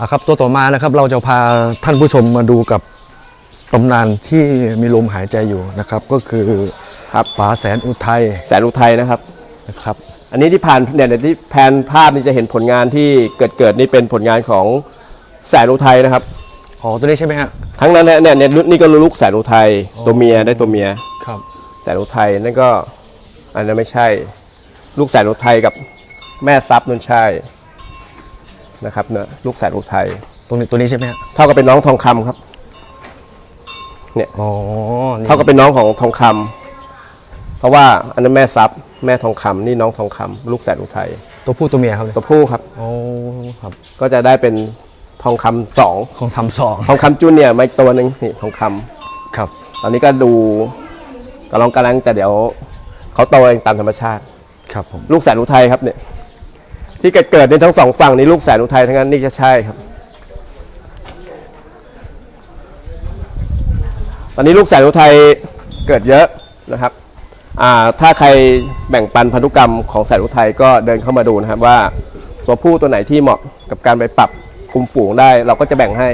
อะครับตัวต่อมานะครับเราจะพาท่านผู้ชมมาดูกับตำนานที่มีลมหายใจอยู่นะครับ ก็คือครับป๋าแสนอุทัยแสนอุทัยนะครับนะครับ อันนี้ที่ผ่านเนี่ยเนี่ยที่แผนภาพนี่จะเห็นผลงานที่เกิดเกิดนี่เป็นผลงานของแสนอุทัยนะครับอ๋อตัวนี้ใช่ไหมฮะทั้งนั้นเนี่ยเนี่ยเนี่ยนี่ก็ลูกแสนอุทัยตัวเมียได้ตัวเมียครับแสนอุทัยนั่นก็อันนั้นไม่ใช่ ลูกแสนอุทัยกับแม่ซับนั่นใช่ นะครับเนอะลูกแสนอุทัยตัวนี้ตัวนี้ใช่ไหมฮะเท่ากับเป็นน้องทองคำครับ อ๋อนี่เท่ากับเป็นน้องของทองคำเพราะว่าอันนั้นแม่ซับแม่ทองคำนี่น้องทองคำลูกแสนอุทัยตัวผู้ตัวเมียครับเนี่ยตัวผู้ครับ โอ้ครับก็จะได้เป็นทองคำสองของทำสองทองคำจูเนียร์มาอีกตัวหนึ่งนี่ทองคำครับตอนนี้ก็ดูกำลังกำลังแต่เดี๋ยวเขาโตเองตามธรรมชาติ ครับผมลูกแสนอุทัยครับเนี่ย ที่เกิดเกิดในทั้งสองฝั่งนี่ลูกแสนอุทัยทั้งนั้นนี่จะใช่ครับ ตอนนี้ลูกแสนอุทัยเกิดเยอะนะครับอ่าถ้าใครแบ่งปันพันธุกรรมของแสนอุทัยก็เดินเข้ามาดูนะครับว่าตัวผู้ตัวไหนที่เหมาะกับการไปปรับคุมฝูงได้ เราก็จะแบ่งให้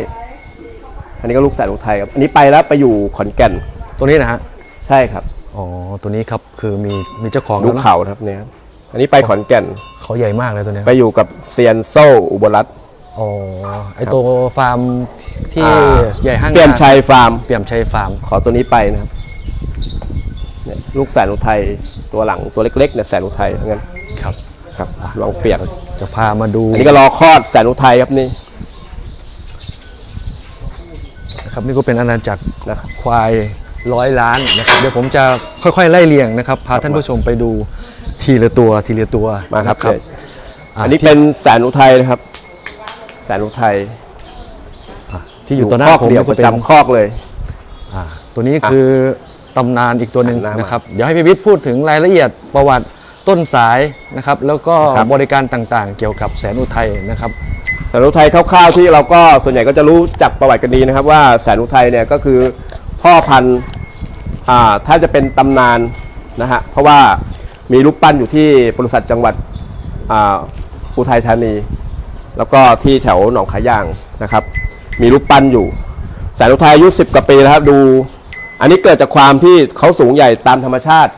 อันนี้ก็ลูกแสนอุทัยครับ อันนี้ไปแล้วไปอยู่ขอนแก่น ตัวนี้นะฮะ ใช่ครับ อ๋อ ตัวนี้ครับคือมีมีเจ้าของดูแล้วนะเขานะครับเนี่ยครับ อันนี้ไปขอนแก่น เขาใหญ่มากเลยตัวเนี้ยไปอยู่กับเซียนโซ่อุบลรัตน์ อ๋อไอตัวฟาร์มที่อ่า ใหญ่ห้างเปี่ยมชัยฟาร์ม เปี่ยมชัยฟาร์มขอตัวนี้ไปนะครับเนี่ยลูกแสนอุทัยตัวหลังตัวเล็กๆเนี่ยแสนอุทัยทั้งนั้นครับ ครับลองเปลี่ยนจะพามาดูอันนี้ก็รอคลอดแสนอุทัยครับนี่ นะครับนี่ก็เป็นอาณาจักรนะครับควายร้อยล้านนะครับเดี๋ยวผมจะค่อยๆไล่เรียงนะครับพาท่านผู้ชมไปดู ทีละตัวทีละตัวมาครับนะเนี่ยอ่าอันนี้เป็นแสนอุทัยนะครับ แสนอุทัยที่อยู่ต่อหน้าคอกผมเดียวนี่ปก็ระเป็นจำคอกเลยอ่าตัวนี้คือตำนานอีกตัวหนึ่งหันหน้ามานะครับ เดี๋ยวให้พี่วิทย์พูดถึงรายละเอียดประวัติต้นสายนะครับ แล้วก็ครับบริการต่างๆ เกี่ยวกับแสนอุทัยนะครับแสนอุทัยคร่าวๆที่เราก็ส่วนใหญ่ก็จะรู้จักประวัติกันดีนะครับ ว่าแสนอุทัยเนี่ยก็คือพ่อพันธุ์อ่าถ้าจะเป็นตำนานนะฮะเพราะว่า มีรูปปั้นอยู่ที่บริษัทจังหวัดอุทัยธานี แล้วก็ที่แถวหนองขายางนะครับ มีรูปปั้นอยู่แสนอุทัยอายุ10กว่าปีแล้วครับดู อันนี้เกิดจากความที่เขาสูงใหญ่ตามธรรมชาติ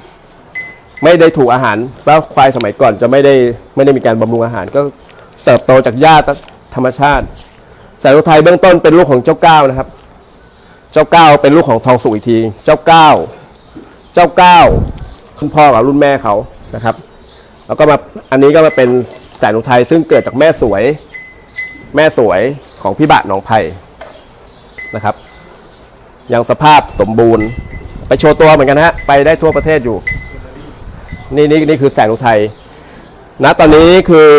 ไม่ได้ถูกอาหารแล้วควายสมัยก่อนจะไม่ได้ไม่ได้มีการบำรุงอาหาร ก็เติบโตจากหญ้าธรรมชาติแสนอุทัยเบื้องต้นเป็นลูกของเจ้าก้าวนะครับ เจ้าก้าวเป็นลูกของทองสุกอีกที เจ้าก้าวเจ้าก้าว คุณพ่อกับรุ่นแม่เขานะครับ แล้วก็มาอันนี้ก็มาเป็นแสนอุทัยซึ่งเกิดจากแม่สวย แม่สวยของพี่บะหนองไผ่นะครับ ยังสภาพสมบูรณ์ ไปโชว์ตัวเหมือนกันฮะไปได้ทั่วประเทศอยู่ นี่นี่นี่คือแสนอุทัยณตอนนี้คือ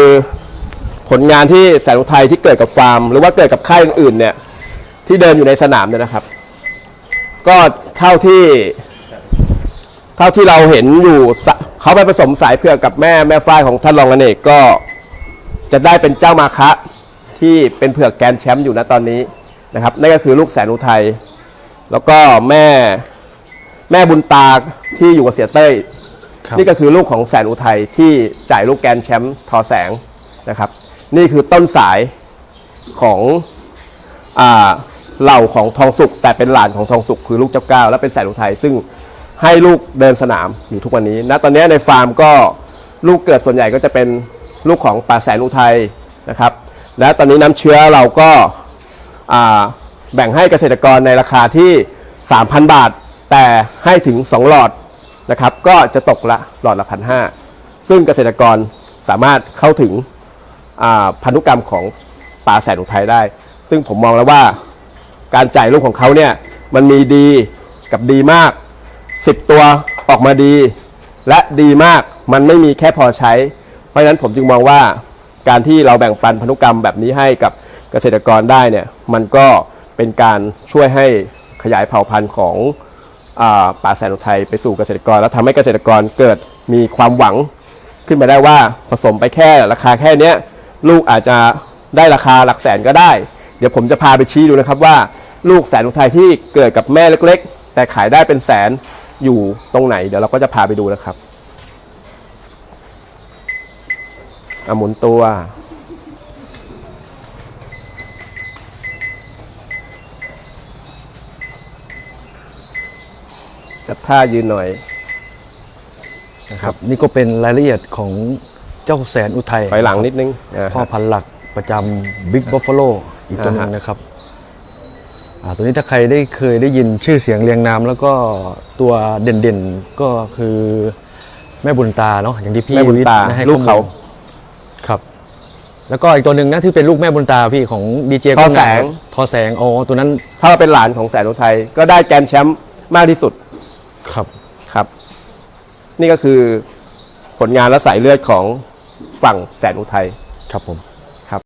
ผลงานที่แสนอุทัยที่เกิดกับฟาร์ม หรือว่าเกิดกับค่ายอื่นๆเนี่ยที่เดินอยู่ในสนามเนี่ยนะครับ ก็เท่าที่ เท่าที่เราเห็นอยู่สะเขาไปผสมสายเผือกกับแม่แม่ฝ้ายของท่านรองอเนกก็จะได้เป็นเจ้ามาคะที่เป็นเผือกแกรนด์แชมป์อยู่ณตอนนี้นะครับนั่นก็คือลูกแสนอุทัยแล้วก็แม่แม่บุญตาที่อยู่กับเสียเต้ย ครับ นี่ก็คือลูกของแสนอุทัยที่จ่ายลูกแกรนด์แชมป์ทอแสงนะครับ นี่คือต้นสายของอ่าเหล่าของทองสุกแต่เป็นหลานของทองสุกคือลูกเจ้าก้าวและเป็นแสนอุทัยซึ่ง ให้ลูกเดินสนามอยู่ทุกวันนี้ณตอนนี้ในฟาร์มก็ลูกเกิดส่วนใหญ่ก็จะเป็นลูกของป่าแสนอุทัยนะครับ และตอนนี้น้ำเชื้อเราก็แบ่งให้เกษตรกรในราคาที่ 3,000 บาท แต่ให้ถึง 2 หลอดนะครับ ก็จะตกละหลอดละพันห้าซึ่งเกษตรกรสามารถเข้าถึงพันธุกรรมของป่าแสนอุทัยได้ ซึ่งผมมองแล้วว่าการจ่ายลูกของเขาเนี่ยมันมีดีกับดีมาก 10 ตัวออกมาดี และดีมากมันไม่มีแค่พอใช้ เพราะฉะนั้นผมจึงมองว่าการที่เราแบ่งปันพันธุกรรมแบบนี้ให้กับเกษตรกรได้เนี่ยมันก็เป็นการช่วยให้ขยายเผ่าพันธุ์ของอป่าแสนอุทัยไปสู่เกษตรกร แล้วทำให้เกษตรกรเกิดมีความหวังขึ้นมาได้ว่าผสมไปแค่ราคาแค่นี้ลูกอาจจะได้ราคาหลักแสนก็ได้ เดี๋ยวผมจะพาไปชี้ดูนะครับว่า ลูกแสนอุทัยที่เกิดกับแม่เล็ก ๆ แต่ขายได้เป็นแสน อยู่ตรงไหน เดี๋ยวเราก็จะพาไปดูนะครับอหมุนตัว จับท่ายืนหน่อยนะครับ นี่ก็เป็นรายละเอียดของเจ้าแสนอุทัยไปหลังนิดนึงพ่อพันหลักประจำบิ๊กบัฟฟาโลอีกตัวนึงนะครับ ตัวนี้ถ้าใครได้เคยได้ยินชื่อเสียงเรียงนามแล้วก็ตัวเด่นๆก็คือแม่บุญตาเนาะอย่างที่พี่แม่บุญวิทตาย์ได้ให้ลูกเขาข้อมูลครับ แล้วก็อีกตัวหนึ่งนะที่เป็นลูกแม่บุญตาพี่ของดีเจทอแสงทอแสงอ๋อตัวนั้น ถ้าเราเป็นหลานของแสนอุทัยก็ได้แกรนด์แชมป์มากที่สุดครับครับ นี่ก็คือผลงานและสายเลือดของฝั่งแสนอุทัยครับผม